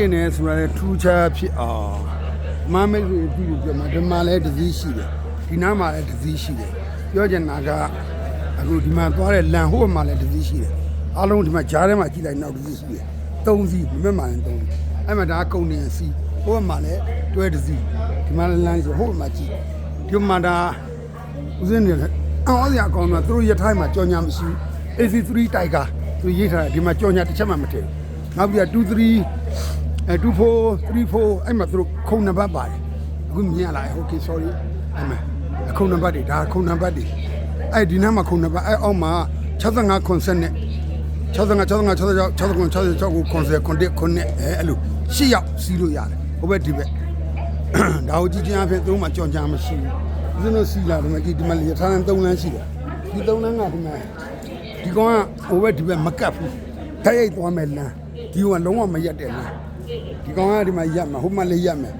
กินနေဆိုတာလေထူးခြားဖြစ်အောင်မမိတ်ကြီးပြီးပြောမှာဒီမှာလည်းတစ်စည်းရှိတယ်ဒီနားမှာလည်းတစ်စည်းရှိတယ်ပြောချင်တာကအခုဒီမှာသွားတဲ့လန်ဟိုဘက်မှာလည်းတစ်စည်းရှိတယ်အားလုံးဒီမှာဂျားထဲမှာကြည့်လိုက်နောက်တစ်စည်းရှိတယ်သုံးစည်းဒီဘက်မှာလည်းသုံးစည်းအဲ့မှာဒါကကုန်နေစီဟိုဘက်မှာလည်းတွဲတစ်စည်းဒီမှာလည်းလမ်းဆိုဟိုဘက်မှာကြည့်ဒီမှာဒါဦးစင်းနေတယ်အော်စရာကောင်းတော့သူတို့ရထိုင်းမှာကြော်ညာမရှိဘူး AC3 တိုက်ကာသူရေးထားတယ်ဒီမှာကြော်ညာတစ်ချက်မှမထည့်ဘူးနောက်ပြီးတော့23 အဲ24 34အဲ့မှာသူတို့ခုံနံပါတ်ပါတယ်အခုမြင်ရလားโอเค sorry အဲ့မှာခုံနံပါတ်တွေဒါခုံနံပါတ်တွေအဲ့ဒီနားမှာခုံနံပါတ်အဲ့အောက်မှာ65 consent နဲ့65 65 66 69 66ကို consent ခွန်တက်ခွန်နဲ့အဲအဲ့လိုရှစ်ယောက်စီးလို့ရတယ်ဟိုဘက်ဒီဘက် ဒါကိုကြည့်ချင်းအဖြစ်သုံးမှာကြော်ညာမရှိဘူးဦးဇင်းတို့စီလာတယ်မကြည့်ဒီမှာလေထားတဲ့3လမ်းရှိတယ်ဒီ3လမ်းကဒီမှာဒီကောင်ကဟိုဘက်ဒီဘက်မကတ်ဘူးတိုက်ရိုက်သွားမယ်လမ်းဒီကောင်ကလုံးဝမရက်တဲ့လမ်း ဒီကောင်ကဒီမှာရက်မှာဟိုမှာလည်းရက်မယ်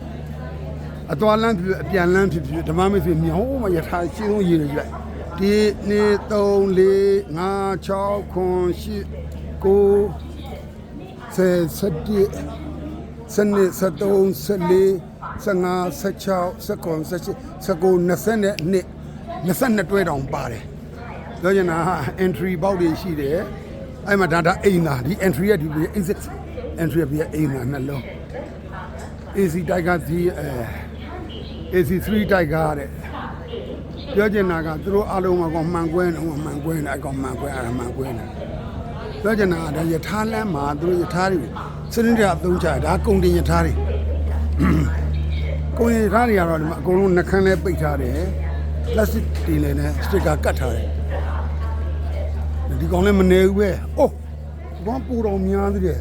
အတော်လမ်းဖြစ်ဖြစ်အပြန်လမ်းဖြစ်ဖြစ်ဓမ္မမဖြစ်မြောင်းမှာရထားရှင်းဆုံးရေးနေကြဒီနေ3 4 5 6 9 10 9 10 11စနစ်73 74 15 16 17 19 20နဲ့22တွဲတောင်ပါတယ်ပြောချင်တာဟာ entry ပေါက်တွေရှိတယ်အဲ့မှာဒါဒါအိမ်သာဒီ entry ရဲ့ဒီ exit entry ရဲ့အိမ်သာနှလုံး AC တိုက်ကဒီအဲ AC3 တိုက်ကတဲ့ပြောချင်တာကသူတို့အားလုံးကကောမှန်ကွဲနေမှန်ကွဲနေအကောင်မှန်ကွဲအဲ့ဒါမှန်ကွဲနေပြောချင်တာကဒါယထာလမ်းမှာသူတို့ယထာတွေစနစ်တွေအသုံးချတာဒါကုံတင်ယထာတွေကုံတင်ယထာတွေကတော့ဒီမှာအကုန်လုံးနှခမ်းလဲပိတ်ထားတယ်ပလတ်စတစ်တွေလည်းနဲ့စတစ်ကာကတ်ထားတယ်ဒီကောင်လည်းမနေဘူးပဲအိုးဘာပူတော်များသေးတယ်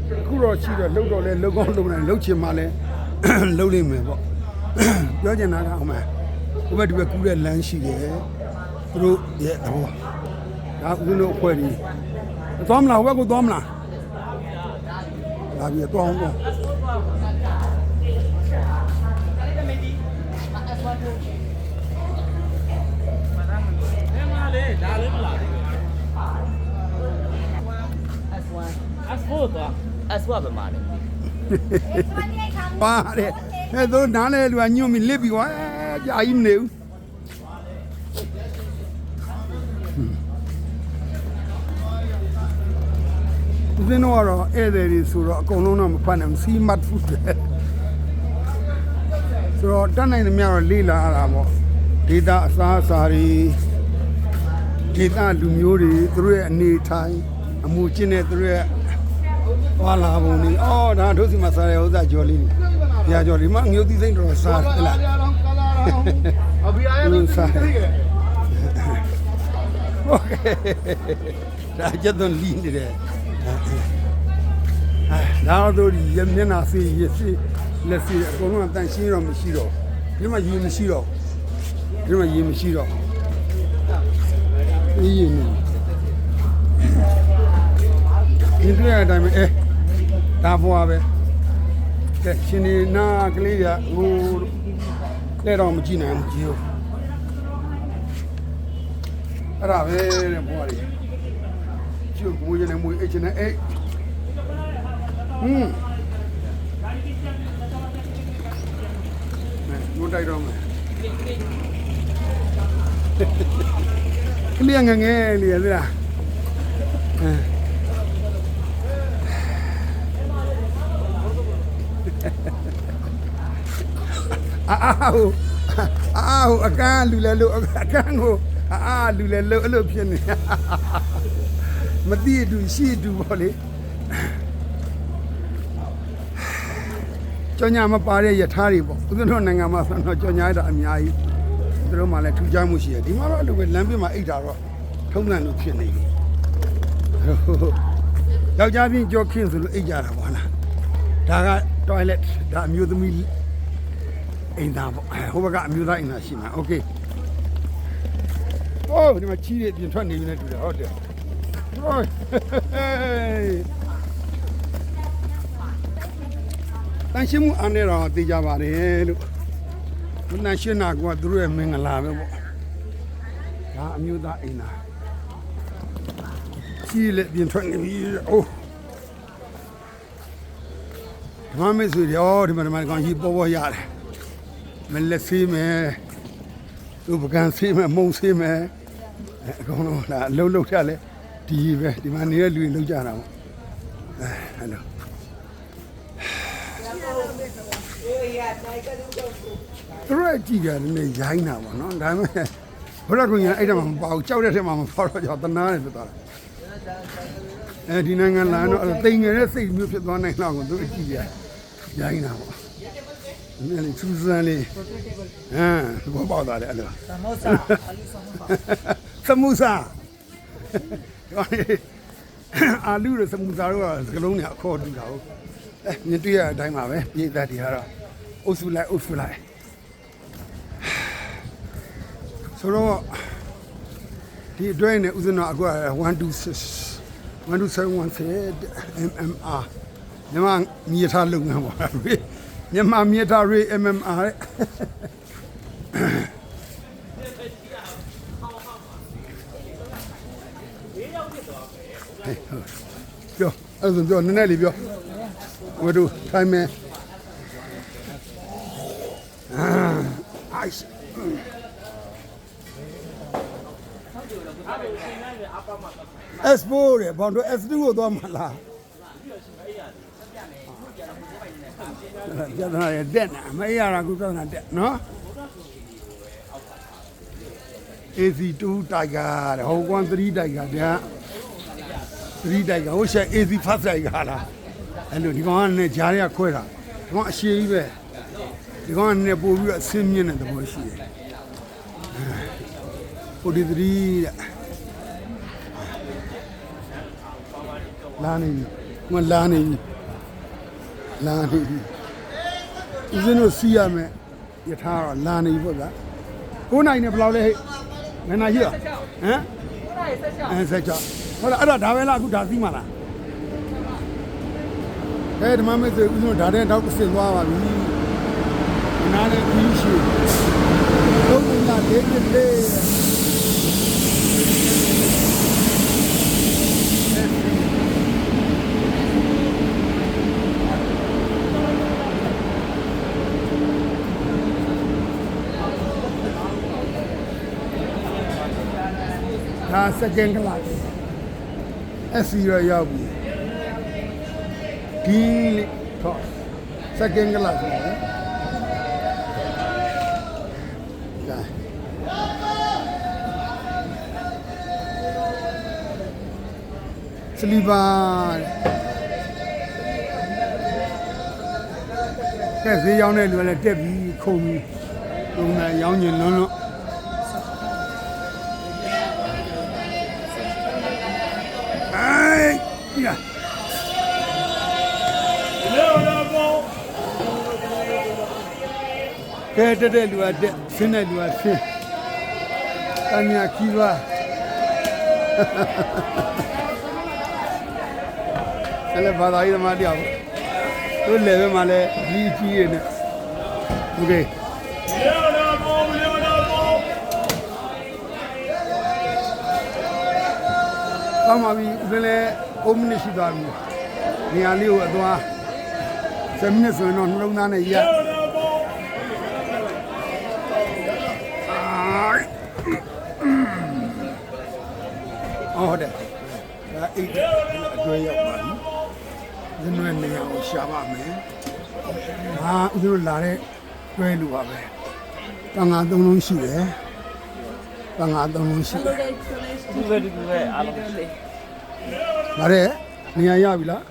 အခုတော့ရှိတော့လှုပ်တော့လဲလှုပ်ကောင်းလှုပ်နိုင်လှုပ်ချင်မှလဲလှုပ်လိမ့်မယ်ပေါ့ပြောချင်တာကဟိုမှာဟိုဘက်ဒီဘက်ကူးတဲ့လမ်းရှိတယ်သူတို့ရဲ့သဘောဒါဦးဇင်းတို့အဖွဲ့ကြီးသွားမလားဟိုဘက်ကိုသွားမလားလာပြီသွားအောင်သွား တော့ S4 ပဲမှာလေပါတယ်အဲတို့နားလဲလူကညွန့်ပြီးလစ်ပြီးွာကြာကြီးမနေဘူးဦးဇင်းတို့ကတော့ဧည့်သည်တွေဆိုတော့အကုန်လုံးတော့မဖတ်နိုင်ဘူးစီမတ်ဖုတ်တယ်ဆိုတော့တတ်နိုင်သမျှတော့လေ့လာရတာပေါ့ဒေတာအစားအစာတွေဒေတာလူမျိုးတွေသူတို့ရဲ့အနေထိုင်အမှုကျင့်တဲ့သူတို့ရဲ့ သွားလာပုံနေအော်ဒါတို့စီမှာစားတဲ့ဥစ္စာကြော်လေးနေညာကြော်ဒီမှာငရုတ်သီးစိမ့်တော်စားတယ်လားအဘိအားရတော့စားတယ်โอเคဒါကျတော့လီးနေတယ်ဒါတော့ဒီမျက်နှာစီရစီလက်စီအကုန်လုံးအတန်ရှင်းတော့မရှိတော့ဒီမှာရေမရှိတော့ဒီမှာရေမရှိတော့အေးရေနေဒီတွေ့ရတဲ့အတိုင်းပဲအဲ ဒါဘွားပဲကဲရှင်နေနာကလေးကဟိုလက်တော့မကြည့်နိုင်ဘူးကြီးရောအဲ့ဒါပဲတဲ့ဘွားလေးကျုပ်မွေးနေမွေးအိတ်ချင်နေအိတ်ဟွန်းနိုးတိုက်တော့မယ်ကလေးငယ်ငယ်လေးရလားအာ အာဟိုအာဟိုအကန်းလူလဲလို့အကန်းကိုအာလူလဲလို့အဲ့လိုဖြစ်နေမသိအတူရှိအတူပေါ့လေကြောင်ညာမပါတဲ့ယထာတွေပေါ့ဦးဇင်းတို့နိုင်ငံမှာဆိုတော့ကြောင်ညာရတာအများကြီးသူတို့မှလည်းထူးခြားမှုရှိတယ်ဒီမှာတော့အဲ့လိုပဲလမ်းပြမှာအိတ်တာတော့ထုံးစံလို့ဖြစ်နေပြီယောက်ျားချင်းကြောခင်းဆိုလို့အိတ်ကြတာပေါ့လားဒါက toilet ဒါအမျိုးသမီး အိမ်သားပေါ့ဟိုဘက်ကအမျိုးသားအိမ်သားရှိမှာโอเคโอ้ဒီမှာချီးရပြင်ထွက်နေပြီနဲ့တူတယ်ဟုတ်တယ်โอ้ยတန်ရှင်းမှုအနေတော့သိကြပါတယ်လို့ဘုနာရှင်းနာကသူတို့ရဲ့မင်္ဂလာပဲပေါ့ဒါအမျိုးသားအိမ်သားချီးလက်ပြင်ထွက်နေပြီအိုး ဒီမမေ့ဆိုရောဒီမှာဒီမှာကောင်ကြီးပေါ်ပေါ်ရတယ် မလက်ဆေးမယ်သူပကံဆေးမယ်မုံဆေးမယ်အဲအကုန်လုံးလာအလုံးလုံးထားလဲဒီပဲဒီမှာနေတဲ့လူတွေလုံးကြတာပေါ့အဲဟယ်လိုသူတို့ကကြည့်ကြတယ်နေရိုင်းတာပေါ့နော်ဒါပေမဲ့ဘုရားကွန်ကြီးအဲ့ဒါမှမပေါ့ကြောက်တဲ့ထက်မှမပေါ့တော့ကြောက်တနာတယ်ဖြစ်သွားတာအဲဒီနိုင်ငံလာတော့အဲ့တိမ်ငယ်တဲ့စိတ်မျိုးဖြစ်သွားနိုင်တော့ကိုသူအကြည့်ကြ ရိုင်းတာပေါ့နည်းလေးစူးစမ်းလေးဟမ်ဘောပေါက်သွားတယ်အဲ့လို Samosa. Ali samosa. သမုစာအာလူရသမုစာတော့စကလုံးနဲ့အခေါ်တူတာဟုတ်အဲမြင်တွေ့ရတဲ့အတိုင်းပါပဲပြည်သက်တွေကတော့အုပ်စုလိုက်အုပ်စုလိုက်ဆိုတော့ဒီအတွင်းနဲ့ဥစဉ်တော့အခု126 127 MMR မြန်မာမြေထားလုပ်ငန်းပါမြန်မာမြေထားရေး MMR တဲ့ပြောအဲ့ဒါဆိုပြောနည်းနည်းလေးပြောဝတ်တို့ထိုင်မယ်အာအိုက်အက်စပိုးရဘောင်တို့ S2 ကိုသွားမလား ကျန်တာရတဲ့နာမရတာကုသနာတဲ့နော် AC2 တိုက်ကာတဲ့ဟိုကွန်3တိုက်ကာဗျာ3တိုက်ကဟိုရှာ AC fast တိုက်ကာလားအဲ့လိုဒီကောင်ကလည်းဂျားရခွဲတာဒီကောင်အရှိကြီးပဲဒီကောင်ကလည်းပို့ပြီးတော့အဆင်းမြင့်တဲ့သဘောရှိတယ်43တဲ့လာနေပြီ ငါလာနေပြီလာနေပြီဦးဇင်းတို့စီးရမယ်ယထာတော့လာနေပြီပေါ့ဗျာ9နိုင်နဲ့ဘယ်လောက်လဲဟဲ့ငါနာရှိရဟမ်အဲဆက်ချဟုတ်လားအဲ့တော့ဒါပဲလားအခုဒါသိမှလားအဲဒီမှာမဲ့ဆိုဦးဇင်းတို့ဒါတဲ့တော့ဆင်သွားပါပြီဒီနားနဲ့ခီးရှိလုံးဝလာဒေးဒေးလေး second class SC ရရောက်ပြီဒီလေးတော့ second class ပါလေဒါစလီပါကဲဈေးရောင်းတဲ့လူကလည်းတက်ပြီးခုံပြီးပုံမှန်ရောင်းညင်လွန်းလွန်း င်ဒီလား ကဲတက်တဲ့လူကတက်ဆင်းတဲ့လူကဆင်းတန်မြခီးသွားအဲ့လေဘာသာရေးသမားတယောက်သူလည်းပဲမှလည်းကြီးကြီးရနေโอเคကောင်းပါပြီဦးလည်း 6မိနစ်ရှိသွားပြီနေရာလေးကိုအသွား7မိနစ်ဆိုရင်တော့နှလုံးသားနဲ့ရဟုတ်တယ်ဒါအိတ်အတွဲရောက်ပါပြီဇနွဲနေရာကိုရှာပါမယ်ဟာဥစ္စာလာတဲ့တွဲလူပါပဲတန်ငါသုံးလုံးရှိတယ်တန်ငါသုံးလုံးရှိတယ်ဒီပဲဒီပဲအားလုံး ဗါတဲ့နေရာရပြီလား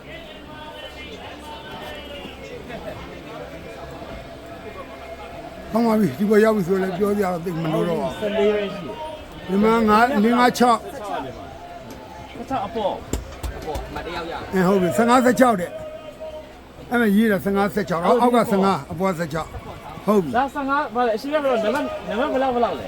ကောင်းပါပြီဒီဘက်ရောက်ပြီဆိုရင်လည်းပြောကြတော့သိပ်မလို့တော့ပါဘူး14ပဲရှိဒီမှာငါ5 6 6တယ်။ခါအပေါ်အပေါ်မတရားရအဲဟုတ်ပြီ15 16တဲ့အဲ့မဲ့ရေးတယ်15 16အောက်အောက်က15အပေါ်16ဟုတ်ပြီဒါ15ဘာလဲအရှိရဘယ်တော့နံပါတ်နံပါတ်ဘယ်လောက်ဘယ်လောက်လဲ